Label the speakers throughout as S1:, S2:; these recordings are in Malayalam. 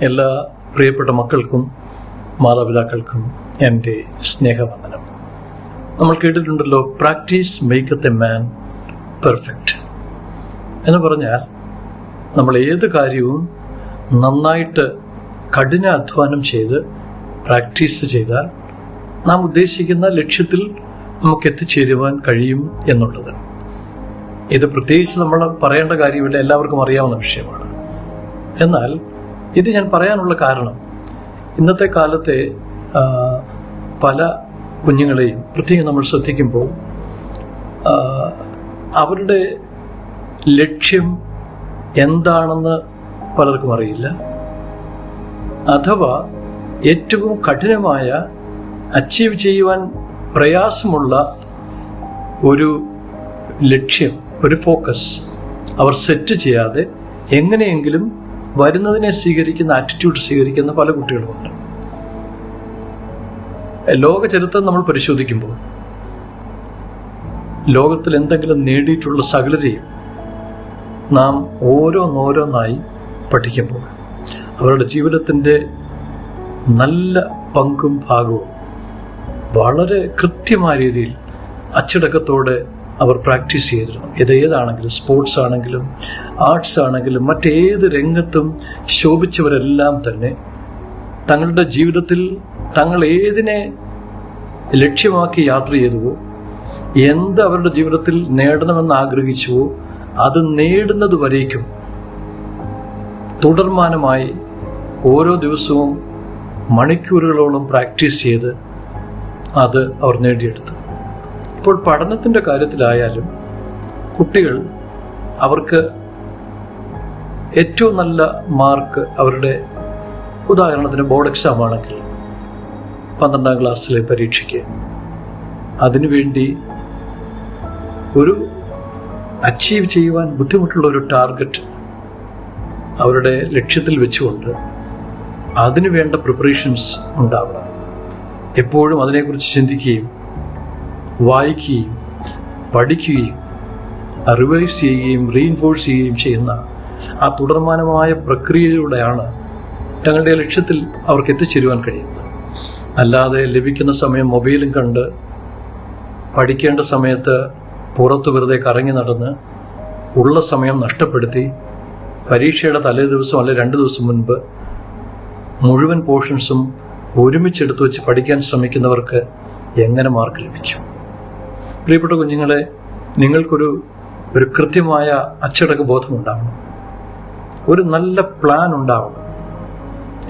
S1: എല്ലാ പ്രിയപ്പെട്ട മക്കൾക്കും മാതാപിതാക്കൾക്കും എന്റെ സ്നേഹവന്ദനം. നമ്മൾ കേട്ടിട്ടുണ്ടല്ലോ practice makes a man perfect എന്ന് പറഞ്ഞാൽ നമ്മൾ ഏത് കാര്യവും നന്നായിട്ട് കഠിന അധ്വാനം ചെയ്ത് പ്രാക്ടീസ് ചെയ്താൽ നാം ഉദ്ദേശിക്കുന്ന ലക്ഷ്യത്തിൽ നമുക്ക് എത്തിച്ചേരുവാൻ കഴിയും എന്നുള്ളത്. ഇത് പ്രത്യേകിച്ച് നമ്മൾ പറയേണ്ട കാര്യമില്ല എല്ലാവർക്കും അറിയാവുന്ന വിഷയമാണ്. എന്നാൽ ഇത് ഞാൻ പറയാനുള്ള കാരണം ഇന്നത്തെ കാലത്തെ പല കുഞ്ഞുങ്ങളെയും പ്രത്യേകം നമ്മൾ ശ്രദ്ധിക്കുമ്പോൾ അവരുടെ ലക്ഷ്യം എന്താണെന്ന് പലർക്കും അറിയില്ല. അഥവാ ഏറ്റവും കഠിനമായ അച്ചീവ് ചെയ്യുവാൻ പ്രയാസമുള്ള ഒരു ലക്ഷ്യം ഒരു ഫോക്കസ് അവർ സെറ്റ് ചെയ്യാതെ എങ്ങനെയെങ്കിലും വരുന്നതിനെ സ്വീകരിക്കുന്ന ആറ്റിറ്റ്യൂഡ് സ്വീകരിക്കുന്ന പല കുട്ടികളുമുണ്ട്. ലോക ചരിത്രം നമ്മൾ പരിശോധിക്കുമ്പോൾ ലോകത്തിൽ എന്തെങ്കിലും നേടിയിട്ടുള്ള സകലരെയും നാം ഓരോന്നോരോന്നായി പഠിക്കുമ്പോൾ അവരുടെ ജീവിതത്തിന്റെ നല്ല പങ്കും ഭാഗവും വളരെ കൃത്യമായ രീതിയിൽ അച്ചടക്കത്തോടെ അവർ പ്രാക്ടീസ് ചെയ്തിരുന്നു. ഇത് സ്പോർട്സ് ആണെങ്കിലും ആർട്സ് ആണെങ്കിലും മറ്റേത് രംഗത്തും ശോഭിച്ചവരെല്ലാം തന്നെ തങ്ങളുടെ ജീവിതത്തിൽ തങ്ങൾ ഏതിനെ ലക്ഷ്യമാക്കി യാത്ര ചെയ്തുവോ എന്ത് അവരുടെ ജീവിതത്തിൽ നേടണമെന്ന് ആഗ്രഹിച്ചുവോ അത് നേടുന്നത് വരേക്കും തുടർമാനമായി ഓരോ ദിവസവും മണിക്കൂറുകളോളം പ്രാക്ടീസ് ചെയ്ത് അത് അവർ നേടിയെടുത്തു. ഇപ്പോൾ പഠനത്തിന്റെ കാര്യത്തിലായാലും കുട്ടികൾ അവർക്ക് ഏറ്റവും നല്ല മാർക്ക് അവരുടെ ഉദാഹരണത്തിന് ബോർഡ് എക്സാം ആണെങ്കിൽ പന്ത്രണ്ടാം ക്ലാസ്സിലെ പരീക്ഷയ്ക്ക്. അതിനുവേണ്ടി ഒരു അച്ചീവ് ചെയ്യുവാൻ ബുദ്ധിമുട്ടുള്ള ഒരു ടാർഗറ്റ് അവരുടെ ലക്ഷ്യത്തിൽ വെച്ചുകൊണ്ട് അതിനു വേണ്ട പ്രിപ്പറേഷൻസ് ഉണ്ടാവണം. എപ്പോഴും അതിനെക്കുറിച്ച് ചിന്തിക്കുകയും വായിക്കുകയും പഠിക്കുകയും റിവൈസ് ചെയ്യുകയും റീഇൻഫോഴ്സ് ചെയ്യുകയും ചെയ്യുന്ന ആ തുടർമാനമായ പ്രക്രിയയിലൂടെയാണ് തങ്ങളുടെ ലക്ഷ്യത്തിൽ അവർക്ക് എത്തിച്ചേരുവാൻ കഴിയുന്നത്. അല്ലാതെ ലഭിക്കുന്ന സമയം മൊബൈലും കണ്ട് പഠിക്കേണ്ട സമയത്ത് പുറത്ത് വെറുതെ കറങ്ങി നടന്ന് ഉള്ള സമയം നഷ്ടപ്പെടുത്തി പരീക്ഷയുടെ തലേ ദിവസം അല്ലെ രണ്ട് ദിവസം മുൻപ് മുഴുവൻ പോർഷൻസും ഒരുമിച്ചെടുത്തു വെച്ച് പഠിക്കാൻ ശ്രമിക്കുന്നവർക്ക് എങ്ങനെ മാർക്ക് ലഭിക്കും? പ്രിയപ്പെട്ട കുഞ്ഞുങ്ങളെ നിങ്ങൾക്കൊരു ഒരു കൃത്യമായ അച്ചടക്ക ബോധം ഉണ്ടാവണം ഒരു നല്ല പ്ലാൻ ഉണ്ടാവണം.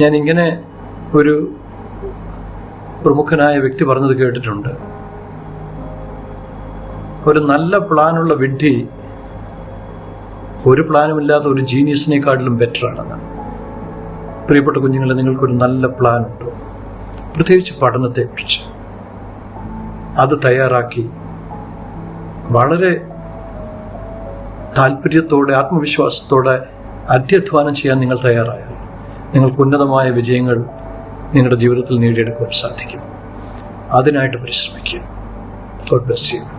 S1: ഞാൻ ഇങ്ങനെ ഒരു പ്രമുഖനായ വ്യക്തി പറഞ്ഞത് കേട്ടിട്ടുണ്ട്. ഒരു നല്ല പ്ലാനുള്ള വിഡ്ഢി ഒരു പ്ലാനുമില്ലാത്ത ഒരു ജീനിയസിനെക്കാട്ടിലും ബെറ്റർ ആണെന്ന് പ്രിയപ്പെട്ട കുഞ്ഞുങ്ങളെ നിങ്ങൾക്കൊരു നല്ല പ്ലാൻ ഉണ്ടോ? പ്രത്യേകിച്ച് പഠനത്തെക്കുറിച്ച്. അത് തയ്യാറാക്കി വളരെ താല്പര്യത്തോടെ ആത്മവിശ്വാസത്തോടെ അധ്യധ്വാനം ചെയ്യാൻ നിങ്ങൾ തയ്യാറായാൽ നിങ്ങൾക്ക് ഉന്നതമായ വിജയങ്ങൾ നിങ്ങളുടെ ജീവിതത്തിൽ നേടിയെടുക്കുവാൻ സാധിക്കും. അതിനായിട്ട് പരിശ്രമിക്കുക. God bless you